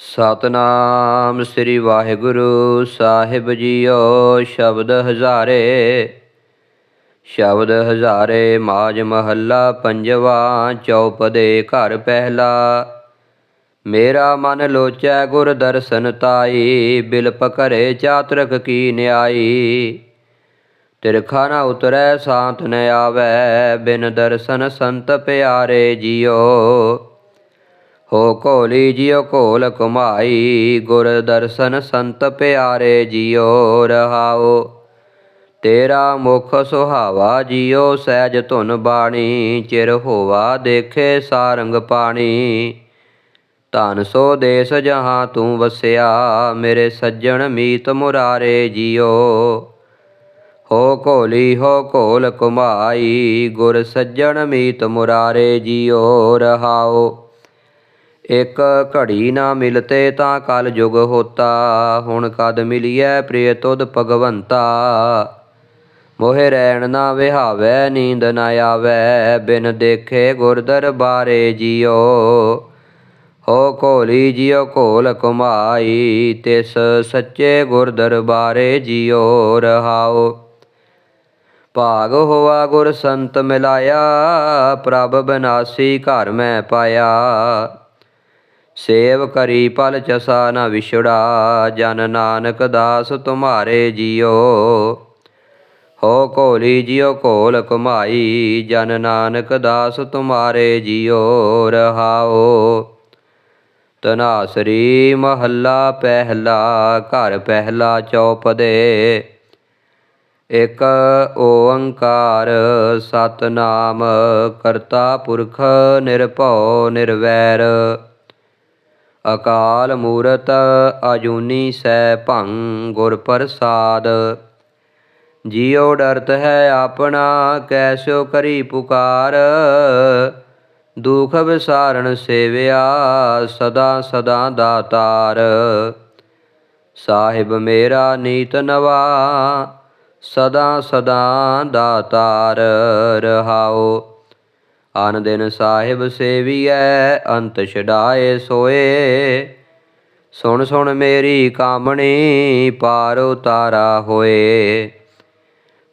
ਸਤਨਾਮ ਸ੍ਰੀ ਵਾਹਿਗੁਰੂ ਸਾਹਿਬ ਜੀਓ, ਸ਼ਬਦ ਹਜ਼ਾਰੇ ਸ਼ਬਦ ਹਜ਼ਾਰੇ ਮਾਜ ਮਹੱਲਾ ਪੰਜਵਾ ਚੌਪਦੇ ਘਰ ਪਹਿਲਾ। ਮੇਰਾ ਮਨ ਲੋਚੈ ਗੁਰ ਦਰਸ਼ਨ ਤਾਈ, ਬਿਲਪ ਕਰੇ ਚਾਤਰਕ ਕੀ ਨਿਆਈ। ਤਿਰਖਾ ਨਾ ਉਤਰੈ ਸਾਥ ਨ ਆਵੈ, ਬਿਨ ਦਰਸ਼ਨ ਸੰਤ ਪਿਆਰੇ ਜੀਓ। ਹੋ ਕੋਲੀ ਜਿਉ ਕੋਲ ਕਮਾਈ ਗੁਰ ਦਰਸ਼ਨ ਸੰਤ ਪਿਆਰੇ ਜਿਉ ਰਹਾਓ। ਤੇਰਾ ਮੁਖ ਸੁਹਾਵਾ ਜਿਉ, ਸਹਿਜ ਧੁਨ ਬਾਣੀ, ਚਿਰ ਹੋਵਾ ਦੇਖੇ ਸਾਰੰਗ ਪਾਣੀ। ਧਨ ਸੋ ਦੇਸ ਜਹਾਂ ਤੂੰ ਵਸਿਆ, ਮੇਰੇ ਸੱਜਣ ਮੀਤ ਮੁਰਾਰੇ ਜਿਉ। ਹੋ ਕੋਲੀ ਹੋ ਕੋਲ ਕੁਮਾਈ ਗੁਰ ਸੱਜਣ ਮੀਤ ਮੁਰਾਰੇ ਜਿਉ ਰਹਾਓ। ਇਕ ਘੜੀ ਨਾ ਮਿਲਤੇ ਤਾਂ ਕਲ ਯੁਗ ਹੋਤਾ, ਹੁਣ ਕਦ ਮਿਲੀਐ ਪ੍ਰਿਯ ਤੁਧ ਭਗਵੰਤਾ? ਮੋਹਿ ਰਹਿਣ ਨਾ ਵਿਹਾਵੈ, ਨੀਂਦ ਨਾ ਆਵੈ, ਬਿਨ ਦੇਖੇ ਗੁਰ ਦਰਬਾਰੇ ਜਿਉ ਹੋ ਕੋਲੀ ਜਿਉ ਕੋਲ ਕੁਮਾਈ ਤਿਸ ਸੱਚੇ ਗੁਰ ਦਰਬਾਰੇ ਜਿਉ ਰਹਾਓ। ਭਾਗ ਹੋਆ ਗੁਰ ਸੰਤ ਮਿਲਾਇਆ, ਪ੍ਰਭ ਬਨਾਸੀ ਘਰ ਮੈਂ ਪਾਇਆ। ਸੇਵ ਕਰੀ ਪਲ ਚਸਾ ਨ ਵਿਛੜਾ, ਜਨ ਨਾਨਕ ਦਾਸ ਤੁਮਾਰੇ ਜਿਉ ਹੋ ਕੋਲੀ ਜਿਉ ਕੋਲ ਕੁਮਾਈ ਜਨ ਨਾਨਕ ਦਾਸ ਤੁਮਾਰੇ ਜਿਉ ਰਹਾਓ। ਤਨਾਸਰੀ ਮਹੱਲਾ ਪਹਿਲਾ, ਘਰ ਪਹਿਲਾ ਚੌਪਦੇ ਇਕ ਓੰਕਾਰ ਸਤਨਾਮ ਕਰਤਾ ਪੁਰਖ ਨਿਰਭਉ ਨਿਰਵੈਰ। ਅਕਾਲ ਮੂਰਤ ਅਜੂਨੀ ਸੈ ਭੰ ਗੁਰ ਪ੍ਰਸਾਦ। ਜਿਉ ਡਰਤ ਹੈ ਆਪਣਾ ਕੈਸਿਓ ਕਰੀ ਪੁਕਾਰ। ਦੁਖ ਵਿਸਾਰਣ ਸੇਵਿਆ, ਸਦਾ ਸਦਾ ਦਾਤਾਰ। ਸਾਹਿਬ ਮੇਰਾ ਨੀਤ ਨਵਾ, ਸਦਾ ਸਦਾ ਦਾਤਾਰ। ਰਹਾਓ ਆਨ ਦਿਨ ਸਾਹਿਬ ਸੇਵੀਐ, ਅੰਤ ਛਡਾਏ ਸੋਏ। ਸੁਣ ਸੁਣ ਮੇਰੀ ਕਾਮਣੀ, ਪਾਰ ਉਤਾਰਾ ਹੋਏ।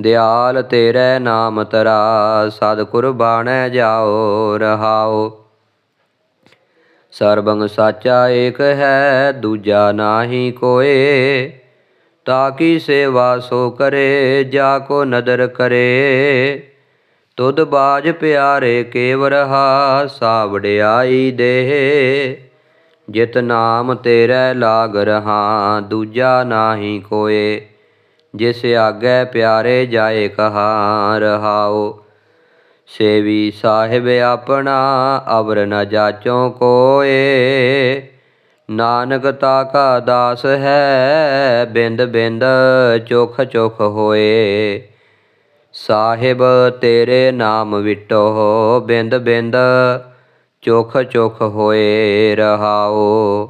ਦਿਆਲ ਤੇਰੇ ਨਾਮ ਤਰਾ ਸਦ ਕੁਰਬਾਨੈ ਜਾਓ, ਰਹਾਓ। ਸਰਬੰਗ ਸਾਚਾ ਏਕ ਹੈ, ਦੂਜਾ ਨਾਹੀ ਕੋਏ। ਤਾਕੀ ਸੇਵਾ ਸੋ ਕਰੇ, ਜਾ ਕੋ ਨਦਰ ਕਰੇ। ਤੁਧ ਬਾਜ ਪਿਆਰੇ ਕੇਵ ਰਹਾ ਸਾਵੜਿਆਈ ਦੇ ਜਿਤ ਨਾਮ ਤੇਰੇ ਲਾਗ ਰਹਾ, ਦੂਜਾ ਨਾਹੀ ਕੋਏ। ਜਿਸ ਆਗੇ ਪਿਆਰੇ ਜਾਏ ਕਹਾ ਰਹਾਓ ਸੇਵੀ ਸਾਹਿਬ ਆਪਣਾ ਅਵਰ ਨ ਜਾਚੋ ਕੋਏ। ਨਾਨਕ ਤਾ ਕਾ ਦਾਸ ਹੈ, ਬਿੰਦ ਬਿੰਦ ਚੋਖ ਚੋਖ ਹੋਏ। ਸਾਹਿਬ, ਤੇਰੇ ਨਾਮ ਵਿਟੋ ਬਿੰਦ ਬਿੰਦ ਚੋਖ ਚੋਖ ਹੋਏ ਰਹਾਓ।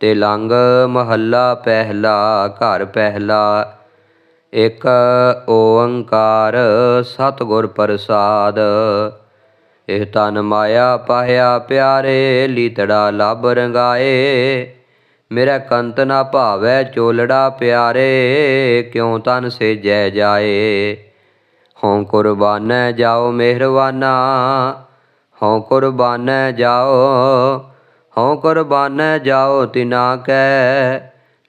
ਤੇ ਲੰਗ ਮਹੱਲਾ ਪਹਿਲਾ, ਘਰ ਪਹਿਲਾ, ਇਕ ਓੰਕਾਰ ਸਤਿਗੁਰ ਪ੍ਰਸਾਦ। ਇਹ ਤਨ ਮਾਇਆ ਪਾਇਆ ਪਿਆਰੇ, ਲੀਤੜਾ ਲਬ ਰੰਗਾਏ। ਮੇਰਾ ਕੰਤ ਨਾ ਭਾਵੈ ਚੋਲੜਾ ਪਿਆਰੇ, ਕਿਉ ਤਨ ਸੇ ਜੈ ਜਾਏ। ਹਉ ਕੁਰਬਾਨੈ ਜਾਓ ਮਿਹਰਵਾਨਾ ਹਉ ਕੁਰਬਾਨੈ ਜਾਓ, ਹਉ ਕੁਰਬਾਨੈ ਜਾਓ ਤਿਨਾ ਕੈ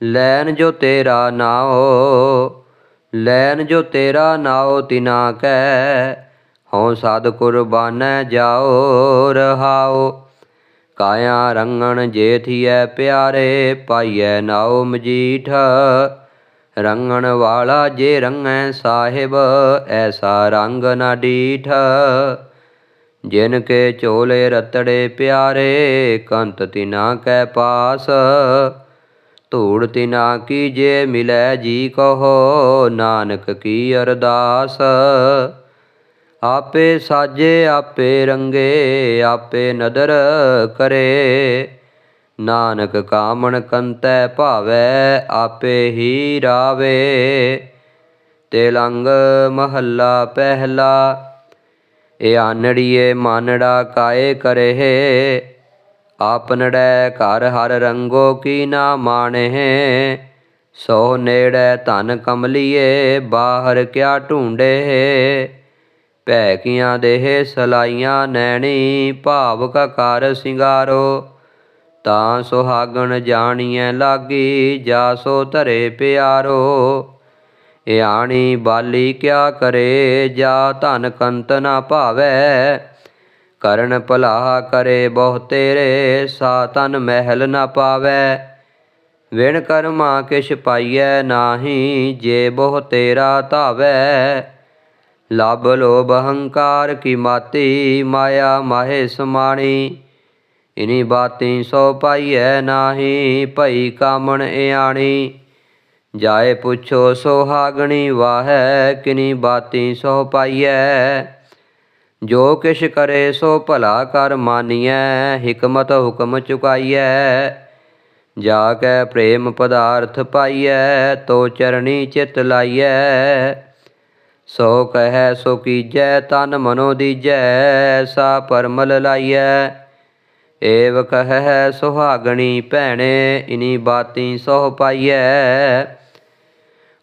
ਲੈਨ ਜੋ ਤੇਰਾ ਨਾਓ ਲੈਨ ਜੋ ਤੇਰਾ ਨਾਓ ਤਿਨਾ ਕੈ, ਹਉ ਸਦ ਕੁਰਬਾਨੈ ਜਾਓ ਰਹਾਓ। ਕਾਇਆ ਰੰਗਣ ਜੇਥੀਐ ਪਿਆਰੇ, ਪਾਈਐ ਨਾਉ ਮਜੀਠ ਰੰਗਣ ਵਾਲਾ ਜੇ ਰੰਗੈ ਸਾਹਿਬ, ਐਸਾ ਰੰਗ ਨਾ ਡੀਠ। ਜਿਨ ਕੇ ਚੋਲੇ ਰਤੜੇ ਪਿਆਰੇ, ਕੰਤ ਤਿਨਾ ਕੈ ਪਾਸ। ਧੂੜ ਤਿਨਾ ਕੀ ਜੇ ਮਿਲੈ ਜੀ ਕਹੋ, ਨਾਨਕ ਕੀ ਅਰਦਾਸ। ਆਪੇ ਸਾਜੇ, ਆਪੇ ਰੰਗੇ, ਆਪੇ ਨਦਰ ਕਰੇ। ਨਾਨਕ ਕਾਮਣ ਕੰਤੈ ਭਾਵੈ, ਆਪੇ ਹੀ ਰਾਵੇ। ਤੇਲੰਗ ਮਹੱਲਾ ਪਹਿਲਾ ਇਹ ਆਨੜੀਏ ਮਾਨੜਾ ਕਾਏ ਕਰਹਿ। ਆਪਨੜੈ ਘਰ ਹਰ ਰੰਗੋ ਕੀ ਨਾ ਮਾਣਹਿ। ਸੋ ਨੇੜੈ ਧਨ ਕਮਲੀਏ, ਬਾਹਰ ਕਿਆ ਢੂੰਡੇ ਭੈ ਕੀਆਂ ਦੇਹ ਸਲਾਈਆਂ ਨੈਣੀ, ਭਾਵ ਕਕਾਰ ਸਿੰਗਾਰੋ। ਤਾਂ ਸੁਹਾਗਣ ਜਾਣੀਐ ਲਾਗੀ ਜਾ ਸੋ ਧਰੇ ਪਿਆਰੋ। ਇਆਣੀ ਬਾਲੀ ਕਿਆ ਕਰੇ, ਜਾ ਧਨ ਕੰਤ ਨਾ ਭਾਵੈ। ਕਰਨ ਭਲਾ ਕਰੇ ਬਹੁ ਤੇਰੇ, ਸਾ ਤਨ ਮਹਿਲ ਨਾ ਪਾਵੈ। ਵਿਣ ਕਰਮਾ ਕਿਛ ਪਾਈਐ ਨਾਹੀ, ਜੇ ਬਹੁ ਤੇਰਾ ਧਾਵੈ। ਲਬ ਲੋਭ ਹੰਕਾਰ ਕੀ ਮਾਤੀ, ਮਾਇਆ ਮਾਹੇ ਸਮਾਣੀ। ਇਨੀ ਬਾਤੀ ਸੋ ਪਾਈਐ ਨਾਹੀ, ਭਈ ਕਾਮਣ ਇਆਣੀ। ਜਾਏ ਪੁੱਛੋ ਸੋਹਾਗਣੀ, ਵਾਹੈ ਕਿਨੀ ਬਾਤੀ ਸੋ ਪਾਈਐ। ਜੋ ਕਿਛ ਕਰੇ ਸੋ ਭਲਾ ਕਰ ਮਾਨੀਐ, ਹਕਮਤ ਹੁਕਮ ਚੁਕਾਈਐ। ਜਾ ਕੇ ਪ੍ਰੇਮ ਪਦਾਰਥ ਪਾਈਐ, ਤੋ ਚਰਣੀ ਚਿਤ ਲਾਈਐ। ਸੋ ਕਹੈ ਸੋ ਕੀਜੈ, ਤਨ ਮਨੋ ਦੀਜੈ, ਸਾ ਪਰਮਲ ਲਾਈਐ। ਏਵ ਕਹੈ ਸੁਹਾਗਣੀ ਭੈਣੇ, ਇਨੀ ਬਾਤੀ ਸੋਹ ਪਾਈਐ।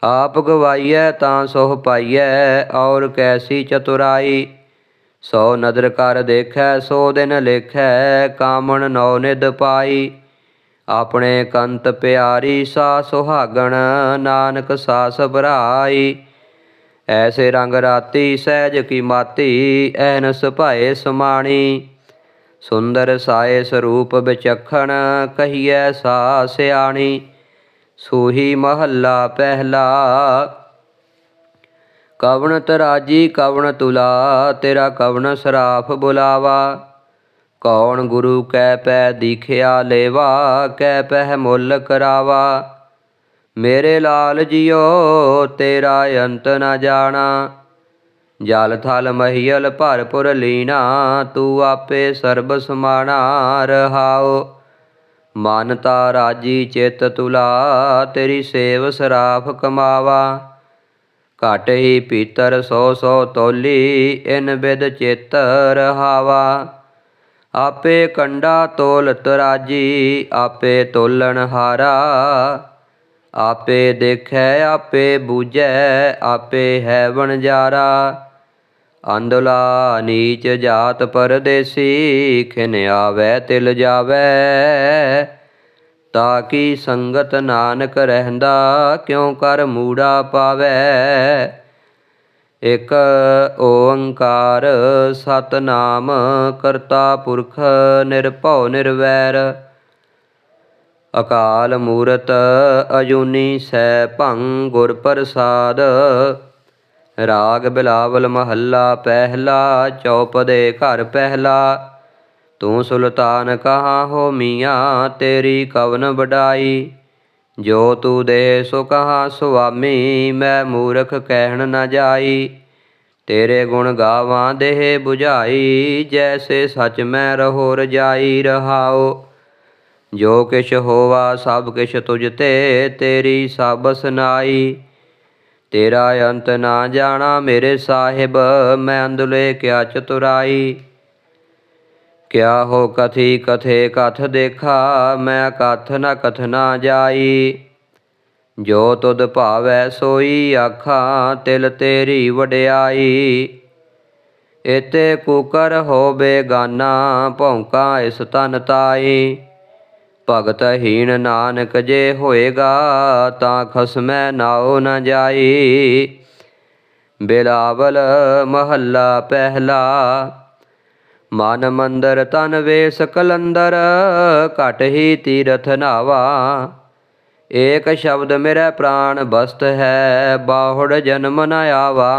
ਆਪ ਗਵਾਈਐ ਤਾਂ ਸੋਹ ਪਾਈਐ, ਔਰ ਕੈਸੀ ਚਤੁਰਾਈ। ਸੋ ਨਦਰ ਕਰ ਦੇਖੈ, ਸੋ ਦਿਨ ਲੇਖੈ, ਕਾਮਣ ਨੌ ਨਿਦ ਪਾਈ। ਆਪਣੇ ਕੰਤ ਪਿਆਰੀ ਸਾ ਸੁਹਾਗਣ, ਨਾਨਕ ਸਾ ਸਭਰਾਈ। ਐਸੇ ਰੰਗ ਰਾਤੀ ਸਹਿਜ ਕੀ ਮਾਤੀ, ਐਨਸ ਭਾਏ ਸਮਾਣੀ। ਸੁੰਦਰ ਸਾਏ ਸਰੂਪ ਵਿਚਖਣ ਕਹੀਐ ਸਾ ਸਿਆਣੀ, ਸੂਹੀ ਮਹੱਲਾ ਪਹਿਲਾ। ਕਵਣ ਤਰਾਜੀ ਕਵਣ ਤੁਲਾ, ਤੇਰਾ ਕਵਣ ਸਰਾਫ ਬੁਲਾਵਾ। ਕੌਣ ਗੁਰੂ ਕੈ ਪੈ ਦੀਖਿਆ ਲੇਵਾ, ਕੈ ਪਹਿ ਮੁੱਲ ਕਰਾਵਾ। ਮੇਰੇ ਲਾਲ ਜੀਓ, ਤੇਰਾ ਅੰਤ ਨਾ ਜਾਣਾ। ਜਲ ਥਲ ਮਹੀਲ ਭਰਪੁਰ ਲੀਣਾ ਤੂੰ ਆਪੇ ਸਰਬ ਸਮਾਣਾ ਰਹਾਓ। ਮਨ ਤਾ ਰਾਜੀ ਚਿਤ ਤੁਲਾ, ਤੇਰੀ ਸੇਵ ਸਰਾਫ ਕਮਾਵਾ। ਘਟ ਹੀ ਪੀਤਰ ਸੋ ਸੋ ਤੋਲੀ, ਇਨ ਬਿਦ ਚਿਤ ਰਹਾਵਾ। ਆਪੇ ਕੰਡਾ ਤੋਲਤ ਰਾਜੀ, ਆਪੇ ਤੋਲਣ ਹਾਰਾ। ਆਪੇ ਦੇਖੈ, ਆਪੇ ਬੂਝੈ, ਆਪੇ ਹੈ ਵਣਜਾਰਾ ਅੰਦਲਾ ਨੀਚ ਜਾਤ ਪਰਦੇਸੀ, ਖਿਨ ਆਵੈ, ਤਿਲ ਜਾਵੈ। ਤਾਂ ਕੀ ਸੰਗਤ ਨਾਨਕ ਰਹਿੰਦਾ, ਕਿਉ ਕਰ ਮੂੜਾ ਪਾਵੈ? ਇਕ ਓੰਕਾਰ ਸਤਨਾਮ, ਕਰਤਾ ਪੁਰਖ ਨਿਰਭਉ ਨਿਰਵੈਰ। ਅਕਾਲ ਮੂਰਤ ਅਜੂਨੀ ਸੈ ਭੰ ਗੁਰ ਪ੍ਰਸਾਦ। ਰਾਗ ਬਿਲਾਵਲ ਮਹੱਲਾ ਪਹਿਲਾ ਚੌਪਦੇ ਘਰ ਪਹਿਲਾ। ਤੂੰ ਸੁਲਤਾਨ ਕਹਾ ਹੋ ਮੀਆਂ, ਤੇਰੀ ਕਵਨ ਵਡਾਈ। ਜੋ ਤੂੰ ਦੇ ਸੋ ਕਹਾ ਸੁਆਮੀ, ਮੈਂ ਮੂਰਖ ਕਹਿਣ ਨਾ ਜਾਈ। ਤੇਰੇ ਗੁਣ ਗਾਵਾਂ ਦੇਹ 부ਝਾਈ ਜੈਸੇ ਸੱਚ ਮੈਂ ਰਹੋ ਰਜਾਈ ਰਹਾਓ ਜੋ ਕਿਛ ਹੋਵਾ ਸਭ ਕਿਛ ਤੁਝ ਤੇ, ਤੇਰੀ ਸਭ ਸੁਨਾਈ ਤੇਰਾ ਅੰਤ ਨਾ ਜਾਣਾ ਮੇਰੇ ਸਾਹਿਬ, ਮੈਂ ਅੰਦਲੇ ਕਿਆ ਚਤੁਰਾਈ? ਕਿਆ ਹੋ ਕਥੀ ਕਥੇ ਕਥ ਦੇਖਾ, ਮੈਂ ਕਥ ਨ ਕਥ ਨਾ ਜਾਈ? ਜੋ ਤੁਧ ਭਾਵੈ ਸੋਈ ਆਖਾਂ, ਤਿਲ ਤੇਰੀ ਵਡਿਆਈ। ਇਤੇ ਕੁਕਰ ਹੋ ਬੇਗਾਨਾ ਭੌਂਕਾ ਇਸ ਤਨ ਤਾਈ। ਭਗਤ ਹੀਣ ਨਾਨਕ ਜੇ ਹੋਏਗਾ ਤਾਂ ਖਸਮੈ ਨਾਉ ਨ ਜਾਈ। ਬਿਲਾਵਲ ਮਹੱਲਾ ਪਹਿਲਾ, ਮਨ ਮੰਦਰ ਤਨ ਵੇਸ ਕਲੰਦਰ ਘਟ ਹੀ ਤੀਰਥ ਨਾਵਾ। ਏਕ ਸ਼ਬਦ ਮੇਰਾ ਪ੍ਰਾਣ ਬਸਤ ਹੈ, ਬਾਹੁੜ ਜਨਮ ਨ ਆਵਾ।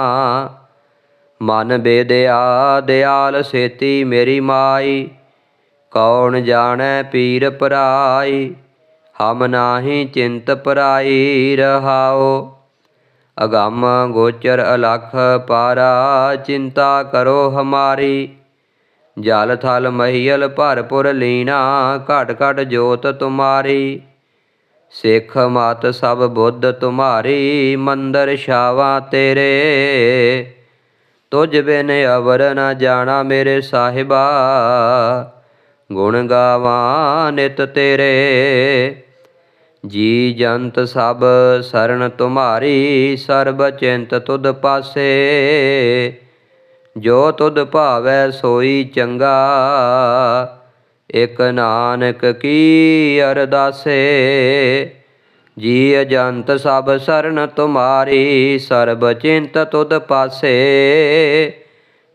ਮਨ ਬੇਦਿਆ, ਦਿਆਲ ਸੇਤੀ ਮੇਰੀ ਮਾਈ। ਕੌਣ ਜਾਣੈ ਪੀਰ ਪਰਾਈ? ਹਮ ਨਾਹੀ ਚਿੰਤ ਪਰਾਈ ਰਹਾਓ ਅਗੰਮ ਗੋਚਰ ਅਲਖ ਪਾਰਾ, ਚਿੰਤਾ ਕਰੋ ਹਮਾਰੀ। ਜਲ ਥਲ ਮਹੀਲ ਭਰਪੁਰ ਲੀਣਾ ਘਟ ਘਟ ਜੋਤ ਤੁਮਾਰੀ। ਸਿੱਖ ਮਤ ਸਭ ਬੁੱਧ ਤੁਮਾਰੀ, ਮੰਦਰ ਛਾਵਾਂ ਤੇਰੇ। ਤੁਝ ਬਿਨ ਅਵਰ ਨ ਜਾਣਾ ਮੇਰੇ ਸਾਹਿਬਾ ਗੁਣ ਗਾਵਾਂ ਨਿਤ ਤੇਰੇ। ਜੀ ਜੰਤ ਸਭ ਸਰਨ ਤੁਮਾਰੀ, ਸਰਬ ਚਿੰਤ ਤੁਧ ਪਾਸੇ। ਜੋ ਤੁਧ ਭਾਵੈ ਸੋਈ ਚੰਗਾ, ਇਕ ਨਾਨਕ ਕੀ ਅਰਦਾਸੇ। ਜੀ ਅਜੰਤ ਸਭ ਸਰਨ ਤੁਮਾਰੀ, ਸਰਬ ਚਿੰਤ ਤੁਧ ਪਾਸੇ।